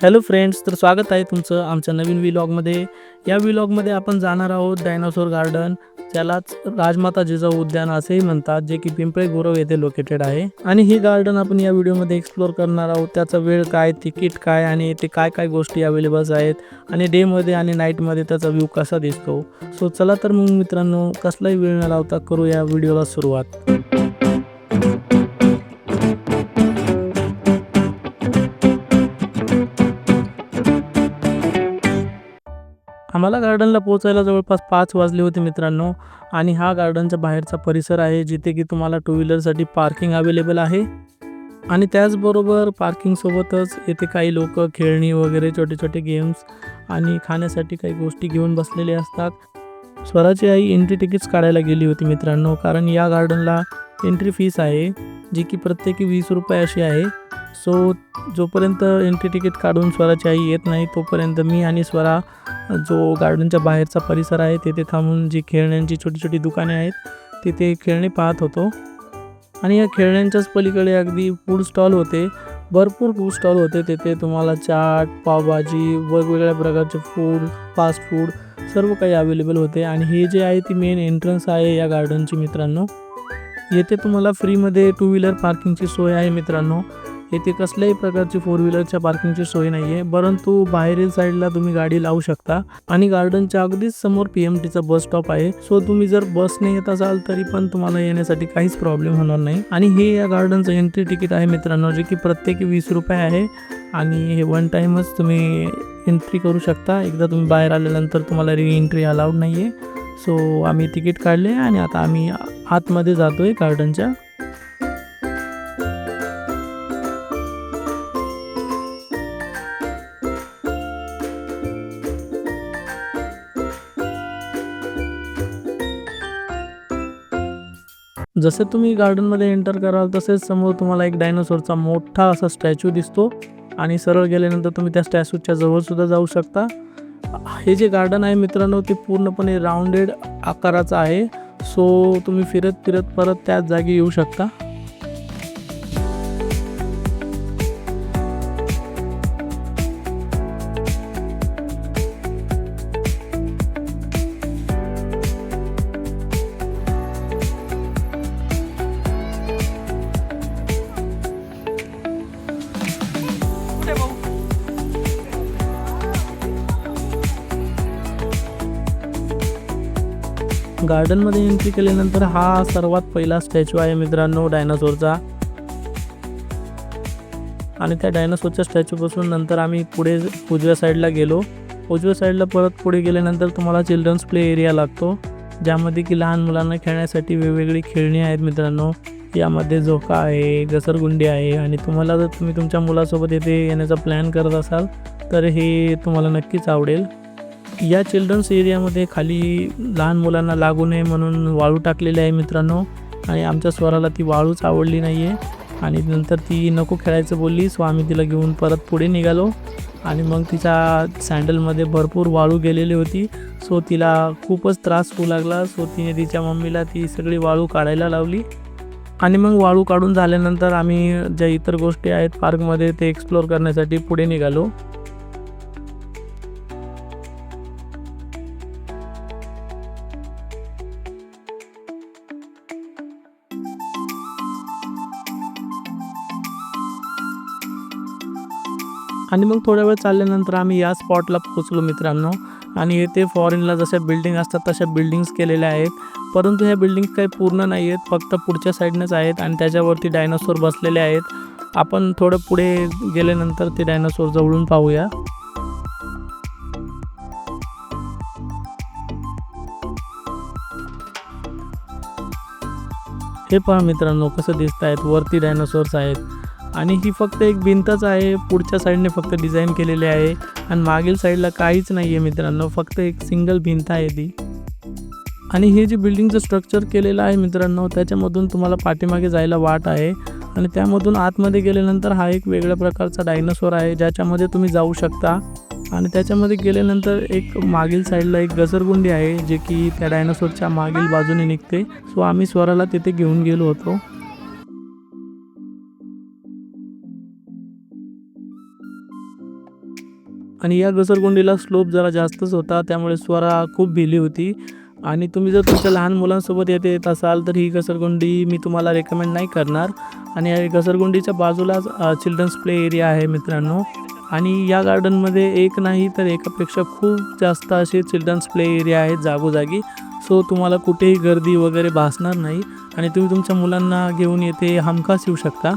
Hello friends तर स्वागत आहे तुमचं आमच्या नवीन व्लॉगमध्ये या व्लॉगमध्ये आपण जाणार आहोत डायनासोर गार्डन त्यालाच राजमाता जिजाऊ उद्यान असेही म्हणतात जे की पिंपळे गुरव येथे लोकेटेड आहे. आणि हे गार्डन आपण या व्हिडिओमध्ये एक्सप्लोअर करणार आहोत. त्याचा वेळ काय तिकीट काय आणि ते काय काय गोष्टी अवेलेबल्स आहेत आणि डेमध्ये आणि नाईटमध्ये त्याचा व्ह्यू कसा दिसतो. सो चला तर मग मित्रांनो कसलाही वेळ न लावता करू या व्हिडिओला सुरुवात. आम्हाला गार्डनला पोहोचायला जवळपास पाच वाजले होते मित्रांनो. आणि हा गार्डनच्या बाहेरचा परिसर आहे जिथे की तुम्हाला टू व्हीलरसाठी पार्किंग अवेलेबल आहे. आणि त्याचबरोबर पार्किंगसोबतच येथे काही लोक खेळणी वगैरे छोटे छोटे गेम्स आणि खाण्यासाठी काही गोष्टी घेऊन बसलेले असतात. स्वराची आई एंट्री तिकीट्स काढायला गेली होती मित्रांनो कारण या गार्डनला एंट्री फीस आहे जी की प्रत्येकी वीस रुपये अशी आहे. सो जोपर्यंत एंट्री तिकीट काढून स्वराची आई येत नाही तोपर्यंत मी आणि स्वरा जो गार्डनच्या बाहेरचा परिसर आहे तेथे थांबून जी खेळण्यांची छोटी छोटी दुकाने आहेत तिथे खेळणे पाहत होतो. आणि या खेळण्यांच्याच पलीकडे अगदी फूड स्टॉल होते. भरपूर फूड स्टॉल होते. तेथे तुम्हाला चाट पावभाजी वेगवेगळ्या प्रकारचे फूड फास्ट फूड सर्व काही अवेलेबल होते. आणि हे जे आहे ती मेन एंट्रन्स आहे या गार्डनची मित्रांनो. येथे तुम्हाला फ्रीमध्ये टू व्हीलर पार्किंगची सोय आहे मित्रांनो. येथे कसल्याही प्रकारची फोर व्हीलरच्या पार्किंगची सोय नाही आहे परंतु बाहेरील साईडला तुम्ही गाडी लावू शकता. आणि गार्डनच्या अगदीच समोर पी एम टीचा बस स्टॉप आहे. सो तुम्ही जर बसने येत असाल तरी पण तुम्हाला येण्यासाठी काहीच प्रॉब्लेम होणार नाही. आणि हे या गार्डनचं एंट्री तिकीट आहे मित्रांनो जे की प्रत्येकी वीस रुपये आहे. आणि हे वन टाईमच तुम्ही एंट्री करू शकता. एकदा तुम्ही बाहेर आल्यानंतर तुम्हाला री एंट्री अलाउड नाही आहे सो आम्ही तिकीट काढले आणि आता आम्ही आतमध्ये जातो आहे गार्डनच्या जसे तुम्ही गार्डनमध्ये एंटर कराल तसेच समोर तुम्हाला एक डायनोसॉरचा मोठा असा स्टॅच्यू दिसतो. आणि सरळ गेल्यानंतर तुम्ही त्या स्टॅच्यूच्या जवळसुद्धा जाऊ शकता. हे जे गार्डन आहे मित्रांनो ते पूर्णपणे राऊंडेड आकाराचं आहे. सो तुम्ही फिरत फिरत परत त्याच जागी येऊ शकता. गार्डनमध्ये एंट्री केल्यानंतर हा सर्वात पहिला स्टॅच्यू आहे मित्रांनो डायनासोरचा आणि त्या डायनासोरच्या स्टॅच्यूपासून नंतर आम्ही पुढे उजव्या साईडला गेलो. उजव्या साईडला परत पुढे गेल्यानंतर तुम्हाला चिल्ड्रन्स प्ले एरिया लागतो ज्यामध्ये की लहान मुलांना खेळण्यासाठी वेगवेगळी खेळणी आहेत मित्रांनो. यामध्ये झोका आहे घसरगुंडी आहे आणि तुम्हाला जर तुम्ही तुमच्या मुलासोबत येथे येण्याचा प्लॅन करत असाल तर हे तुम्हाला नक्कीच आवडेल. या चिल्ड्रन्स एरियामध्ये खाली लहान मुलांना लागू नये म्हणून वाळू टाकलेली आहे मित्रांनो. आणि आमच्या स्वराला ती वाळूच आवडली नाही आहे आणि नंतर ती नको खेळायचं बोलली. सो आम्ही तिला घेऊन परत पुढे निघालो. आणि मग तिच्या सँडलमध्ये भरपूर वाळू गेलेली होती. सो तिला खूपच त्रास होऊ लागला. सो तिने तिच्या मम्मीला ती सगळी वाळू काढायला लावली. आणि मग वाळू काढून झाल्यानंतर आम्ही ज्या इतर गोष्टी आहेत पार्कमध्ये ते एक्सप्लोर करण्यासाठी पुढे निघालो. आणि मग थोड्या वेळ चालल्यानंतर आम्ही या स्पॉटला पोहोचलो मित्रांनो. आणि येथे फॉरेनला जशा बिल्डिंग असतात तशा बिल्डिंग्स केलेल्या आहेत. परंतु ह्या बिल्डिंग्स काही पूर्ण नाही आहेत फक्त पुढच्या साईडनेच आहेत आणि त्याच्यावरती डायनासोर बसलेले आहेत. आपण थोडं पुढे गेल्यानंतर ते डायनासोर जवळून पाहूया. हे पहा मित्रांनो कसं दिसत आहेत वरती डायनासोर्स आहेत. आणि ही फक्त एक भिंतच आहे. पुढच्या साईडने फक्त डिझाईन केलेली आहे. आणि मागील साईडला काहीच नाही आहे मित्रांनो. फक्त एक सिंगल भिंत आहे ती. आणि हे जे बिल्डिंगचं स्ट्रक्चर केलेलं आहे मित्रांनो त्याच्यामधून तुम्हाला पाठीमागे जायला वाट आहे. आणि त्यामधून आतमध्ये गेल्यानंतर हा एक वेगळ्या प्रकारचा डायनासोर आहे ज्याच्यामध्ये तुम्ही जाऊ शकता. आणि त्याच्यामध्ये गेल्यानंतर एक मागील साईडला एक घसरगुंडी आहे जे की त्या डायनासोरच्या मागील बाजूने निघते. सो आम्ही स्वराला तिथे घेऊन गेलो होतो. आणि या घसरगुंडीला स्लोप जरा जास्तच होता त्यामुळे स्वरा खूप भिली होती. आणि तुम्ही जर तुमच्या लहान मुलांसोबत येते येत असाल तर ही घसरगुंडी मी तुम्हाला रेकमेंड नाही करणार. आणि या घसरगुंडीच्या बाजूलाच चिल्ड्रन्स प्ले एरिया आहे मित्रांनो. आणि या गार्डनमध्ये एक नाही तर एकापेक्षा खूप जास्त असे चिल्ड्रन्स प्ले एरिया आहेत जागोजागी. सो तुम्हाला कुठेही गर्दी वगैरे भासणार नाही. आणि तुम्ही तुमच्या मुलांना घेऊन येथे हमखास येऊ शकता.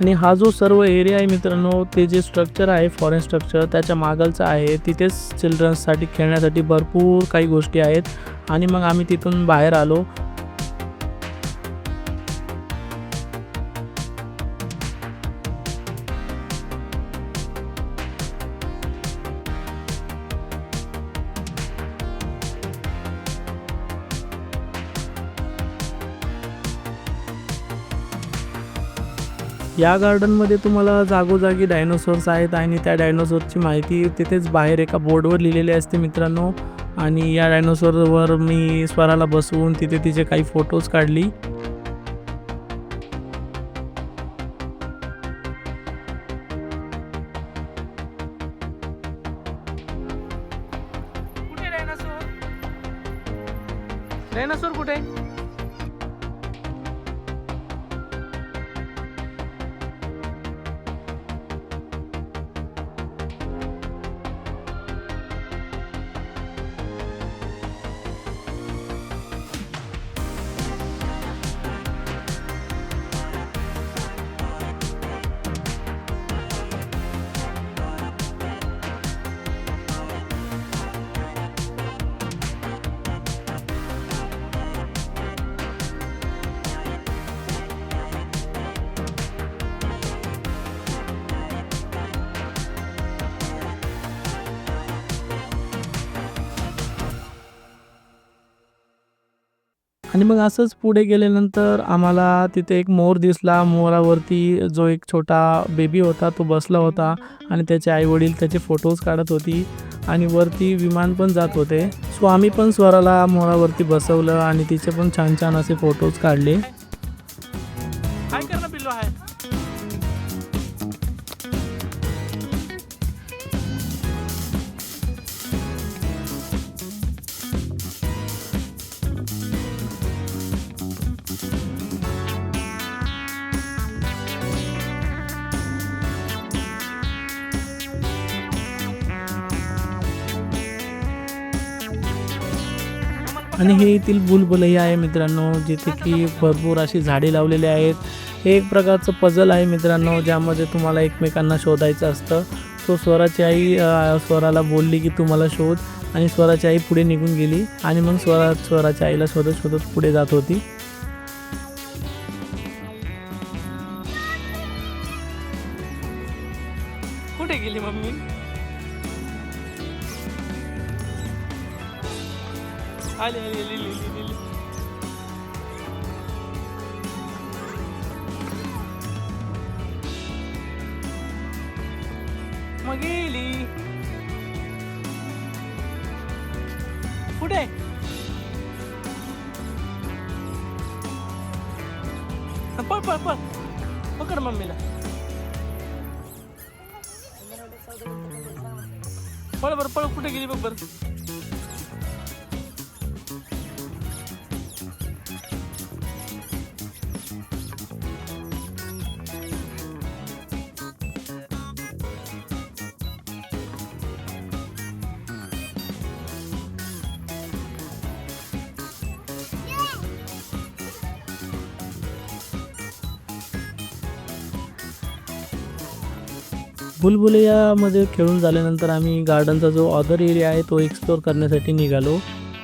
आणि हा जो सर्व एरिया आहे मित्रांनो ते जे स्ट्रक्चर आहे फॉरेन स्ट्रक्चर त्याच्या मागलचं आहे तिथेच चिल्ड्रन्ससाठी खेळण्यासाठी भरपूर काही गोष्टी आहेत. आणि मग आम्ही तिथून बाहेर आलो. या गार्डनमध्ये तुम्हाला जागोजागी डायनोसॉर्स आहेत आणि त्या डायनोसॉरची माहिती तिथेच बाहेर एका बोर्डवर लिहिलेली असते मित्रांनो. आणि या डायनोसॉरवर मी स्वराला बसवून तिथे तिचे काही फोटोज काढली. आणि मग असंच पुढे गेल्यानंतर आम्हाला तिथे एक मोर दिसला. मोरावरती जो एक छोटा बेबी होता तो बसला होता आणि त्याचे आईवडील त्याचे फोटोज काढत होती आणि वरती विमान पण जात होते. सो आम्ही पण स्वराला मोरावरती बसवलं आणि तिचे पण छान छान असे फोटोज काढले. आणि हे येथील बुलबुलही आहे मित्रांनो जिथे की भरपूर अशी झाडे लावलेली आहेत. हे एक प्रकारचं पझल आहे मित्रांनो ज्यामध्ये तुम्हाला एकमेकांना शोधायचं असतं. सो स्वराची आई स्वराला बोलली की तुम्हाला शोध आणि स्वराची आई पुढे निघून गेली आणि मग स्वरा स्वराच्या आईला शोधत शोधत पुढे जात होती. Super. कुठे यामध्ये बुलबुलियामध्ये खेळून झाल्यानंतर आम्ही गार्डनचा जो अदर एरिया आहे तो एक्सप्लोर करण्यासाठी निघालो.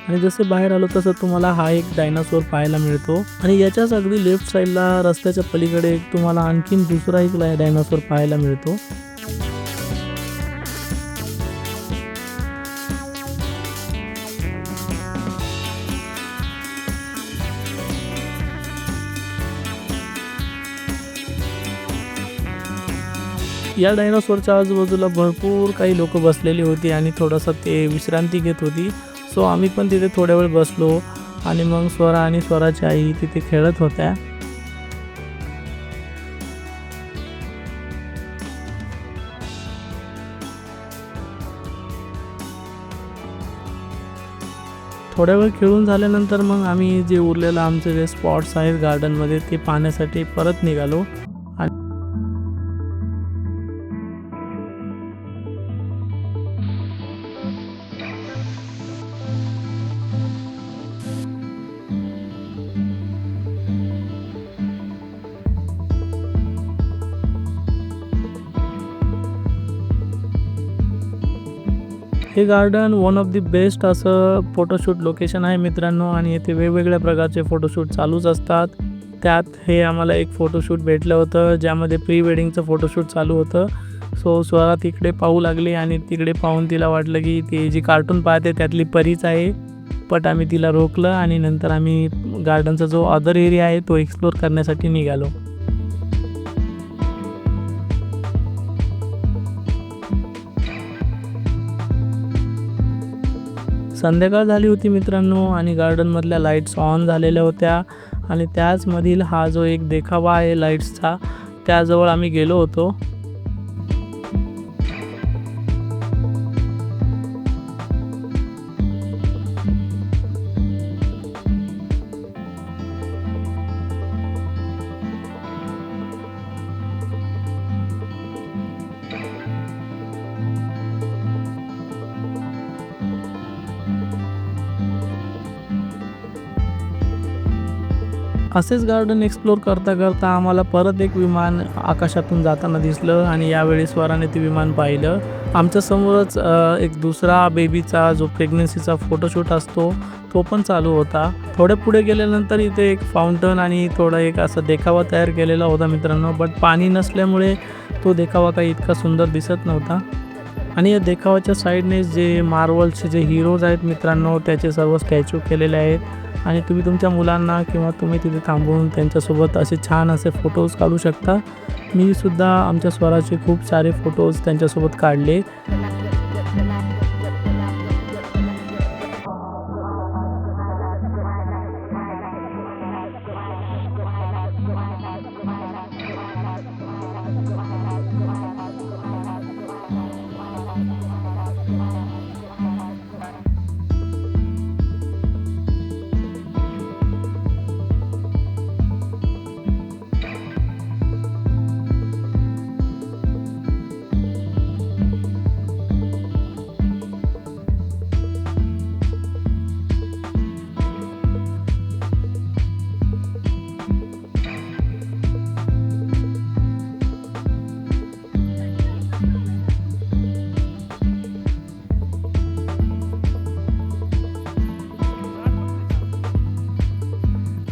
आणि जसे बाहेर आलो तसं तुम्हाला हा एक डायनासोर पाहायला मिळतो. आणि याच्याच अगदी लेफ्ट साईडला रस्त्याच्या पलीकडे एक तुम्हाला आणखीन दुसरा एक डायनासोर पाहायला मिळतो. या डायनासोरच्या आजूबाजूला भरपूर काही लोक बसलेली होती आणि थोडंसं ते विश्रांती घेत होती. सो आम्ही पण तिथे थोड्या वेळ बसलो आणि मग स्वरा आणि स्वराची आई तिथे खेळत होत्या. थोड्या वेळ खेळून झाल्यानंतर मग आम्ही जे उरलेलं आमचे जे स्पॉट्स आहेत गार्डनमध्ये ते पाहण्यासाठी परत निघालो. हे garden one of the best असं फोटोशूट लोकेशन आहे मित्रांनो. आणि येथे वेगवेगळ्या प्रकारचे फोटोशूट चालूच असतात. त्यात हे आम्हाला एक फोटोशूट भेटलं होतं ज्यामध्ये प्री वेडिंगचं फोटोशूट चालू होतं. सो स्वरा तिकडे पाहू लागली आणि तिकडे पाहून तिला वाटलं की ती जी कार्टून पाहते त्यातली परीच आहे. बट आम्ही तिला रोखलं आणि नंतर आम्ही गार्डनचा जो अदर एरिया आहे तो एक्सप्लोर करण्यासाठी निघालो. संध्याकाळ झाली होती मित्रांनो आणि गार्डनमधल्या लाईट्स ऑन झालेल्या होत्या. आणि त्याचमधील हा जो एक देखावा आहे लाईट्सचा त्याजवळ आम्ही गेलो होतो. असेच गार्डन एक्सप्लोर करता करता आम्हाला परत एक विमान आकाशातून जाताना दिसलं आणि यावेळी स्वराने ते विमान पाहिलं. आमच्यासमोरच एक दुसरा बेबीचा जो प्रेग्नन्सीचा फोटोशूट असतो तो पण चालू होता. थोडे पुढे गेल्यानंतर इथे एक फाउंटन आणि थोडा एक असा देखावा तयार केलेला होता मित्रांनो बट पाणी नसल्यामुळे तो देखावा काही इतका सुंदर दिसत नव्हता. आणि या देखावाच्या साईडने जे मार्वलचे जे हिरोज आहेत मित्रांनो त्याचे सर्व स्टॅच्यू केलेले आहेत. आणि तुम्ही तुमच्या मुलांना किंवा तुम्ही तिथे थांबून त्यांच्यासोबत असे छान असे फोटोज काढू शकता. मी सुद्धा आमच्या स्वराचे खूप सारे फोटोज त्यांच्यासोबत काढले.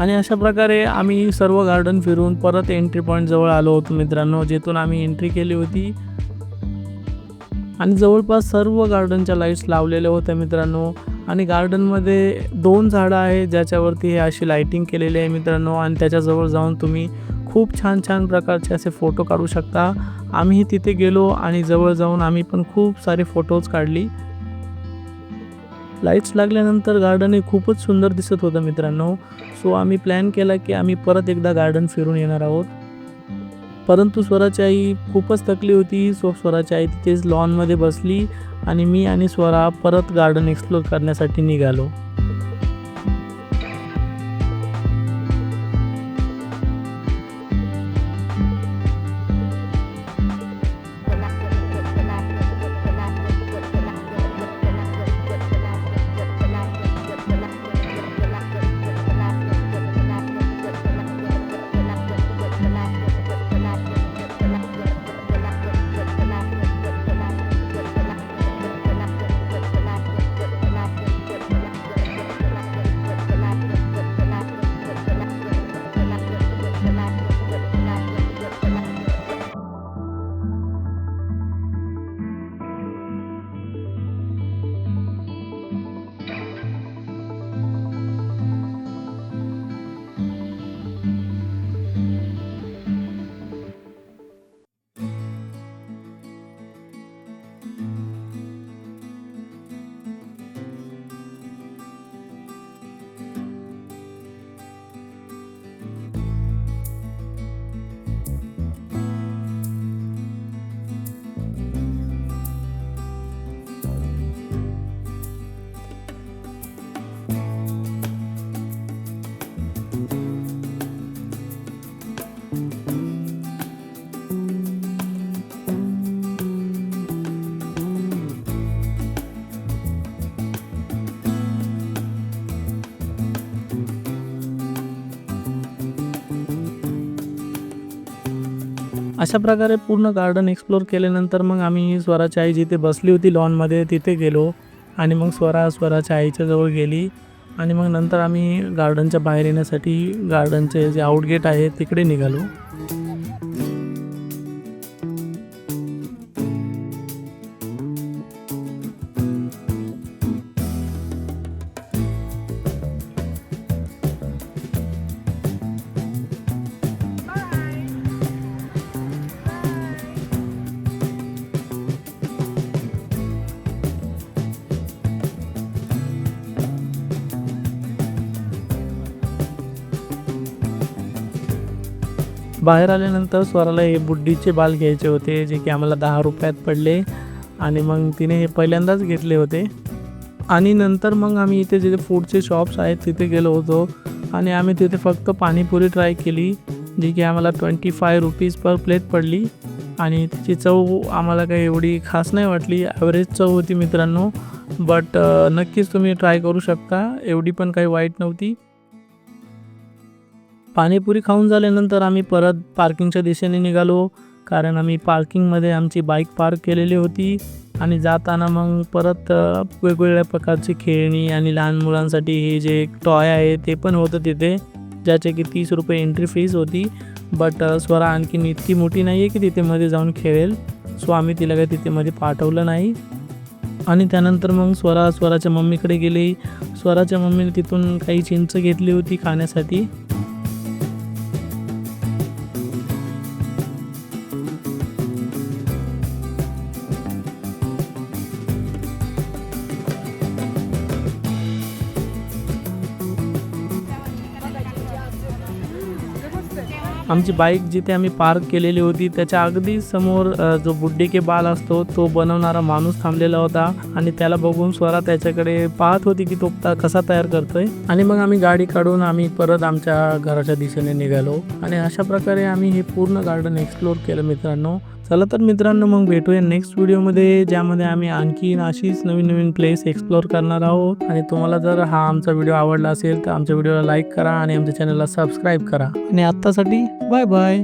आणि अशा प्रकारे आम्ही सर्व गार्डन फिरून परत एंट्री पॉईंटजवळ आलो होतो मित्रांनो जिथून आम्ही एंट्री केली होती. आणि जवळपास सर्व गार्डनच्या लाईट्स लावलेल्या होत्या मित्रांनो. आणि गार्डनमध्ये दोन झाडं आहेत ज्याच्यावरती हे अशी लाईटिंग केलेली आहे मित्रांनो. आणि त्याच्याजवळ जाऊन तुम्ही खूप छान छान प्रकारचे असे फोटो काढू शकता. आम्ही तिथे गेलो आणि जवळ जाऊन आम्ही पण खूप सारे फोटोज काढली. लाईट्स लागल्यानंतर गार्डन हे खूपच सुंदर दिसत होतं मित्रांनो. सो आम्ही प्लॅन केला की आम्ही परत एकदा गार्डन फिरून येणार आहोत. परंतु स्वराची आई खूपच थकली होती. सो स्वराची आई तिथेच लॉनमध्ये बसली आणि मी आणि स्वरा परत गार्डन एक्सप्लोर करण्यासाठी निघालो. अशा प्रकारे पूर्ण गार्डन एक्सप्लोर केल्यानंतर मग आम्ही स्वराची आई जिथे बसली होती लॉनमध्ये तिथे गेलो. आणि मग स्वरा स्वराच्या आईच्या जवळ गेली. आणि मग नंतर आम्ही गार्डनच्या बाहेर येण्यासाठी गार्डनचे जे आउटगेट आहे तिकडे निघालो. बाहेर आल्यानंतर स्वराला हे बुड्डीचे बाल घ्यायचे होते जे की आम्हाला दहा रुपयात पडले. आणि मग तिने हे पहिल्यांदाच घेतले होते. आणि नंतर मग आम्ही इथे जिथे फूडचे शॉप्स आहेत तिथे गेलो होतो. आणि आम्ही तिथे फक्त पाणीपुरी ट्राय केली जी की आम्हाला twenty five rupees per plate पडली. आणि तिची चव आम्हाला काही एवढी खास नाही वाटली ॲव्हरेज चव होती मित्रांनो. बट नक्कीच तुम्ही ट्राय करू शकता. एवढी पण काही वाईट नव्हती. पाणीपुरी खाऊन झाल्यानंतर आम्ही परत पार्किंगच्या दिशेने निघालो. कारण आम्ही पार्किंगमध्ये आमची बाईक पार्क केलेली होती. आणि जाताना मग परत वेगवेगळ्या प्रकारची खेळणी आणि लहान मुलांसाठी हे जे टॉय आहे ते पण होतं तिथे. ज्याचे की तीस रुपये एंट्री फीज होती. बट स्वरा आणखीन इतकी मोठी नाही आहे की तिथे मध्ये जाऊन खेळेल. सो आम्ही तिला काही तिथे मध्ये पाठवलं नाही. आणि त्यानंतर मग स्वरा स्वराच्या मम्मीकडे गेली. स्वराच्या मम्मीने तिथून काही चिंच घेतली होती खाण्यासाठी. आमची बाईक जिथे आम्ही पार्क केलेली होती त्याच्या अगदी समोर जो बुड्डी के बाल असतो तो बनवणारा माणूस थांबलेला होता आणि त्याला बघून स्वरा त्याच्याकडे पाहत होती की तो ता- कसा तयार करतोय. आणि मग आम्ही गाडी काढून आम्ही परत आमच्या घराच्या दिशेने निघालो. आणि अशा प्रकारे आम्ही हे पूर्ण गार्डन एक्सप्लोर केलं मित्रांनो. चला तर मित्रांनो मग भेटूया नेक्स्ट व्हिडिओमध्ये ज्यामध्ये आम्ही आणखीन अशीच नवीन नवीन प्लेस एक्सप्लोर करणार आहोत. आणि तुम्हाला जर हा आमचा व्हिडिओ आवडला असेल तर आमच्या व्हिडिओला लाईक करा आणि आमच्या चॅनलला सबस्क्राईब करा. आणि आत्तासाठी बाय बाय